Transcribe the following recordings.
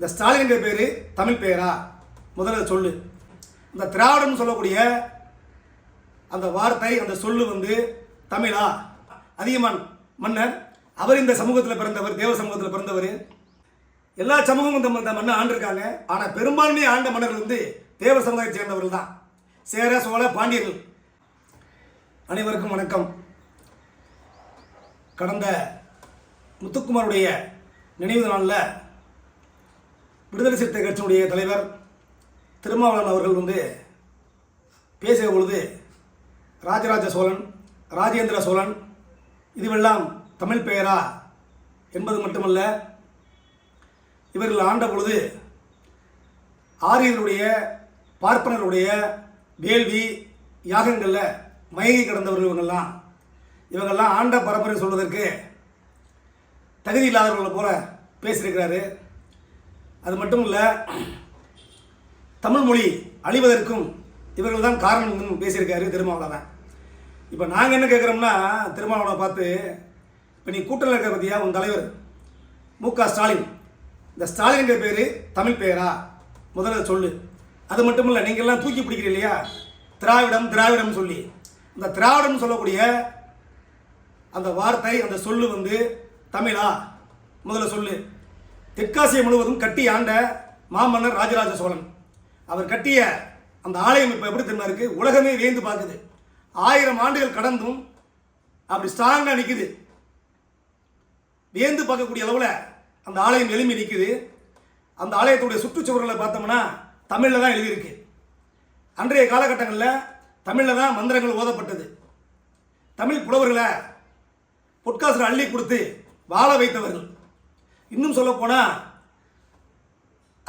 இந்த ஸ்டாலின்கிற பேர் தமிழ் பேரா? முதல்ல சொல்லு. இந்த திராவிடம்னு சொல்லக்கூடிய அந்த வார்த்தை அந்த சொல்லு வந்து தமிழா? அதிகமான் மன்னர் அவர் இந்த சமூகத்தில் பிறந்தவர் தேவ சமூகத்தில் பிறந்தவர். எல்லா சமூகமும் இந்த இந்த மண்ணை ஆண்டிருக்காங்க. ஆனால் பெரும்பான்மை ஆண்ட மன்னர்கள் வந்து தேவ சமுதாயத்தை சேர்ந்தவர்கள் தான். சேர சோழ பாண்டியர்கள். அனைவருக்கும் வணக்கம். கடந்த முத்துக்குமாருடைய நினைவு நாளில் விடுதலை சிறுத்தை கட்சியினுடைய தலைவர் திருமாவளவன் அவர்கள் வந்து பேசிய பொழுது ராஜராஜ சோழன் ராஜேந்திர சோழன் இதுவெல்லாம் தமிழ் பெயரா என்பது மட்டுமல்ல இவர்கள் ஆண்ட பொழுது ஆரியர்களுடைய பார்ப்பனருடைய வேள்வி யாகங்களில் மயங்கி கிடந்தவர்கள் இவங்கெல்லாம் இவங்கெல்லாம் ஆண்ட பரம்பரை சொல்வதற்கு தகுதி இல்லாதவர்களை போல பேசியிருக்கிறாரு. அது மட்டும் இல்லை தமிழ் மொழி அழிவதற்கும் இவர்கள் தான் காரணம் பேசியிருக்காரு திருமாவளவன். இப்போ நாங்கள் என்ன கேட்குறோம்னா திருமாவளவனை பார்த்து இப்போ நீ கூட்டத்தில் இருக்கிற பற்றியா உன் தலைவர்? மு க ஸ்டாலின். இந்த ஸ்டாலின்கிற பேர் தமிழ் பெயரா முதல்ல சொல்லு. அது மட்டும் இல்லை நீங்கள்லாம் தூக்கி பிடிக்கிறீங்க இல்லையா? திராவிடம் திராவிடம் சொல்லி. இந்த திராவிடம் சொல்லக்கூடிய அந்த வார்த்தை அந்த சொல்லு வந்து தமிழா? முதல்ல சொல்லு. தெற்காசியம் முழுவதும் கட்டி ஆண்ட மாமன்னர் ராஜராஜ சோழன். அவர் கட்டிய அந்த ஆலயம் இப்போ எப்படி தெரியுமா இருக்கு? உலகமே வியந்து பார்க்குது. ஆயிரம் ஆண்டுகள் கடந்தும் அப்படி ஸ்ட்ராங்காக நிற்குது வியந்து பார்க்கக்கூடிய அளவில் அந்த ஆலயம் எழுமி நிற்குது அந்த ஆலயத்துடைய சுற்றுச்சுவர்களை பார்த்தோம்னா தமிழில் தான் எழுதியிருக்கு. அன்றைய காலகட்டங்களில் தமிழில் தான் மந்திரங்கள் ஓதப்பட்டது. தமிழ் புலவர்களை பொற்காசில் அள்ளி கொடுத்து வாழ வைத்தவர்கள். இன்னும் சொல்லப்போனால்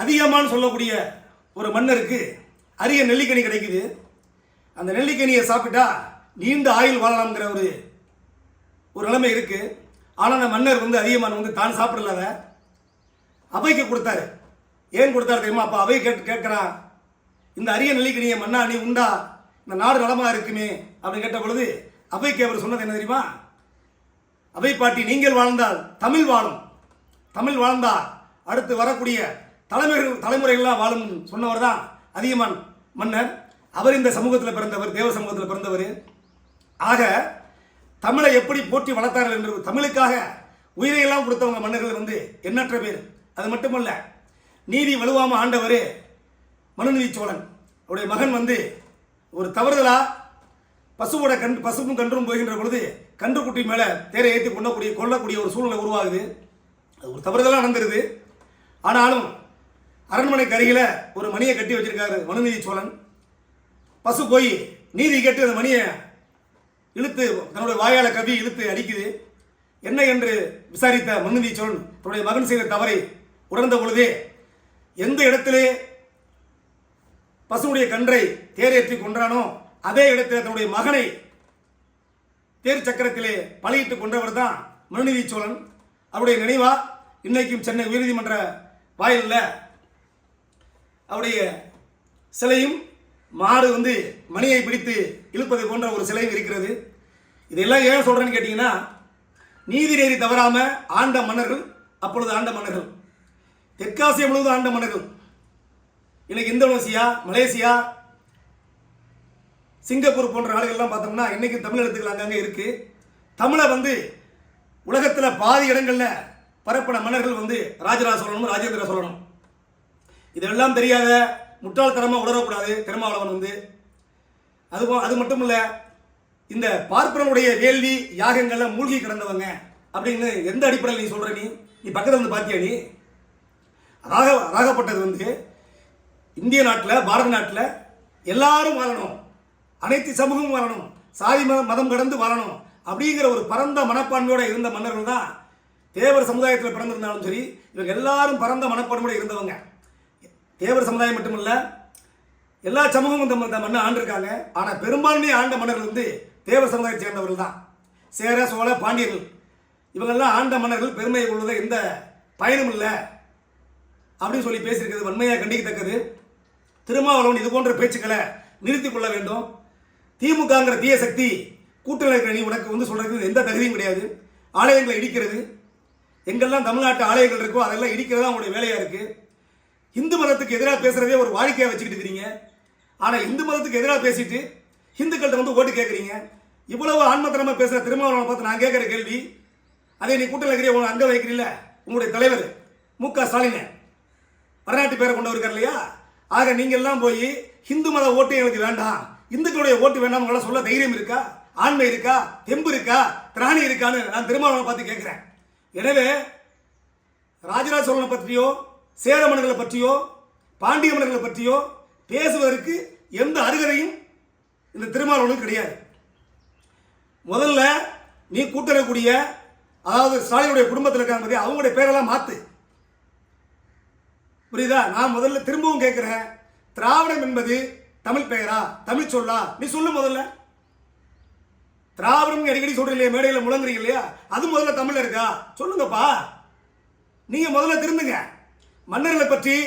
அதிகமான்னு சொல்லக்கூடிய ஒரு மன்னருக்கு அரிய நெல்லிக்கனி கிடைக்குது. அந்த நெல்லிக்கனியை சாப்பிட்டா நீண்ட ஆயுள் வாழலாம்ங்கிற ஒரு ஒரு நிலைமை இருக்கு. ஆனால் அந்த மன்னர் வந்து அதிகமான வந்து தான் சாப்பிடல அவைக்கு கொடுத்தாரு. ஏன் கொடுத்தாரு தெரியுமா? அப்போ அவை கேட்டு கேட்குறான் இந்த அரிய நெல்லிக்கனியை மன்னா நீ உண்டா? இந்த நாடு நலமாக இருக்குமே? அப்படின்னு கேட்ட பொழுது அவைக்கு அவர் சொன்னது என்ன தெரியுமா? அவை பாட்டி நீங்கள் வாழ்ந்தால் தமிழ் வாழும். தமிழ் வாழ்ந்தால் அடுத்து வரக்கூடிய தலைமுறைகள் தலைமுறைகள்லாம் வாழும் சொன்னவர் தான் அதிகமான் மன்னர். அவர் இந்த சமூகத்தில் பிறந்தவர் தேவ சமூகத்தில் பிறந்தவர். ஆக தமிழை எப்படி போற்றி வளர்த்தார்கள் என்று தமிழுக்காக உயிரையெல்லாம் கொடுத்தவங்க மன்னர்கள் வந்து எண்ணற்ற பேர். அது மட்டுமல்ல நீதி வலுவாமல் ஆண்டவர் மனுநீதி சோழன். அவருடைய மகன் வந்து ஒரு தவறுதலாக பசுவோட கண் பசுவும் கன்றும் போகின்ற பொழுது கன்றுக்குட்டி மேலே தேரை ஏற்றி கொள்ளக்கூடிய கொல்லக்கூடிய ஒரு சூழ்நிலை உருவாகுது. ஒரு தவறுதலாக நடந்துருது. ஆனாலும் அரண்மனைக்கு அருகில் ஒரு மணியை கட்டி வச்சிருக்காரு மனுநீதி சோழன். பசு போய் நீதி கேட்டு அந்த மணியை இழுத்து தன்னுடைய வாயால கவி இழுத்து அடிக்குது. என்ன என்று விசாரித்த மனுநீதி சோழன் தன்னுடைய மகன் செய்த தவறை உணர்ந்த பொழுதே எந்த இடத்திலே பசுவுடைய கன்றை தேரேற்றி கொன்றானோ அதே இடத்தில் தன்னுடைய மகனை தேர் சக்கரத்திலே பழகிட்டு கொன்றவர் தான் மனுநீதி சோழன். அவருடைய நினைவா இன்றைக்கும் சென்னை உயர்நீதிமன்ற வாயிலில் அவருடைய சிலையும் மாடு வந்து மணியை பிடித்து இழுப்பது போன்ற ஒரு சிலையும் இருக்கிறது. இதெல்லாம் ஏன் சொல்கிறேன்னு கேட்டிங்கன்னா நீதி நெறி தவறாமல் ஆண்ட மன்னர்கள் அப்பொழுது ஆண்ட மன்னர்கள். தெற்காசியம் முழுவதும் ஆண்ட மன்னர்கள். இன்னைக்கு இந்தோனேசியா மலேசியா சிங்கப்பூர் போன்ற நாடுகள்லாம் பார்த்தோம்னா இன்றைக்கும் தமிழ் எழுத்துக்கள் அங்கங்கே இருக்குது தமிழை வந்து உலகத்தில் பாதி இடங்களில் பரப்பின மன்னர்கள் வந்து ராஜராஜ சோழனும் ராஜேந்திர சோழனும். இதெல்லாம் தெரியாத முட்டாள்தனமாக உணரக்கூடாது திருமாவளவன் வந்து. அது அது மட்டும் இல்லை இந்த பார்ப்பனனுடைய வேள்வி யாகங்கள்ல மூழ்கி கிடந்தவங்க அப்படின்னு எந்த அடிப்படையில் நீ சொல்கிற நீ? நீ பக்கத்தில் வந்து பார்த்தியா நீ? ராக ராகப்பட்டது வந்து இந்திய நாட்டில் பாரத நாட்டில் எல்லாரும் வாழணும். அனைத்து சமூகமும் வாழணும். சாதி மதம் மதம் கடந்து வாழணும். அப்படிங்கிற ஒரு பரந்த மனப்பான்மையோடு இருந்த மன்னர்கள் தான் தேவர் சமுதாயத்தில் பிறந்திருந்தாலும் சரி இவங்க எல்லாரும் பரந்த மனப்பான்மையோட இருந்தவங்க. தேவர் சமுதாயம் மட்டுமல்ல எல்லா சமூகமும் இந்த இந்த மண்ணை ஆண்டிருக்காங்க. ஆனால் பெரும்பான்மை ஆண்ட மன்னர்கள் வந்து தேவர் சமுதாயத்தை சேர்ந்தவர்கள் தான். சேர சோழ பாண்டியர்கள். இவங்கெல்லாம் ஆண்ட மன்னர்கள் பெருமையை கொள்வதை எந்த பயனும் இல்லை. அப்படின்னு சொல்லி பேசியிருக்கிறது வன்மையாக கண்டிக்கத்தக்கது. திருமாவளவன் இது போன்ற பேச்சுக்களை நிறுத்தி கொள்ள வேண்டும். திமுகங்கிற தீய சக்தி கூட்டணி இருக்கிற நீ உனக்கு வந்து சொல்றதுக்கு எந்த தகுதியும் கிடையாது. ஆலயங்களை இடிக்கிறது. எங்கெல்லாம் தமிழ்நாட்டு ஆலயங்கள் இருக்கோ அதெல்லாம் இடிக்கிறது அவங்களுடைய வேலையாக இருக்குது இந்து மதத்துக்கு எதிராக பேசுகிறதே ஒரு வாடிக்கையாக வச்சுக்கிட்டு இருக்கிறீங்க. ஆனால் இந்து மதத்துக்கு எதிராக பேசிட்டு இந்துக்கள்கிட்ட வந்து ஓட்டு கேட்குறீங்க இவ்வளவு ஆன்மத்தனமாக பேசுகிற திருமாவளவனை பார்த்து நான் கேட்குற கேள்வி அதே நீ கூட்டம் வைக்கிறீ உங்க அங்கே வைக்கிறீல்ல? உங்களுடைய தலைவர் மு க ஸ்டாலின். வரநாட்டு பேரை கொண்டு வருகிறார் இல்லையா? ஆக நீங்கள்லாம் போய் இந்து மத ஓட்டு எங்களுக்கு வேண்டாம். இந்துக்களுடைய ஓட்டு வேண்டாம் சொல்ல தைரியம் இருக்கா? ஆண்மை இருக்கா? தெம்பு இருக்கா? திராணி இருக்கான்னு நான் திருமாவளவனை பார்த்து கேட்குறேன் எனவே ராஜராஜ சோழனை பற்றியோ சேர மன்னர்களை பற்றியோ பாண்டிய மன்னர்களை பற்றியோ பேசுவதற்கு எந்த அருகதையும் இந்த திருமாவளவனுக்கு கிடையாது. முதல்ல நீ கூட்டக்கூடிய அதாவது ஸ்டாலினுடைய குடும்பத்தில் இருக்காங்க பாத்தியா, அவங்களுடைய பேரெல்லாம் மாற்று புரியுதா? நான் முதல்ல திரும்பவும் கேட்குறேன் திராவிடம் என்பது தமிழ் பெயரா? தமிழ் சொல்லா? நீ சொல்லு முதல்ல. திராவிடம் அடிக்கடி சொல்றீங்க மேடையில் முழங்குறீங்க இல்லையா? அது முதல்ல தமிழ்ல இருக்கா? சொல்லுங்கப்பா. நீங்க முதல்ல திருந்துங்க. மன்னர்களை பற்றி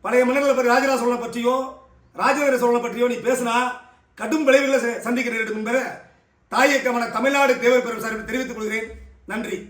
பழைய மன்னர்களை பற்றி ராஜராஜ சோழனை பற்றியோ ராஜேந்திர சோழனை பற்றியோ நீ பேசினா கடும் விளைவுகளை ச- சந்திக்க நேரிடும் என்பதை தாயக்கமான தமிழ்நாடு தேவர் பெரும் சார்பில் தெரிவித்துக் கொள்கிறேன். நன்றி.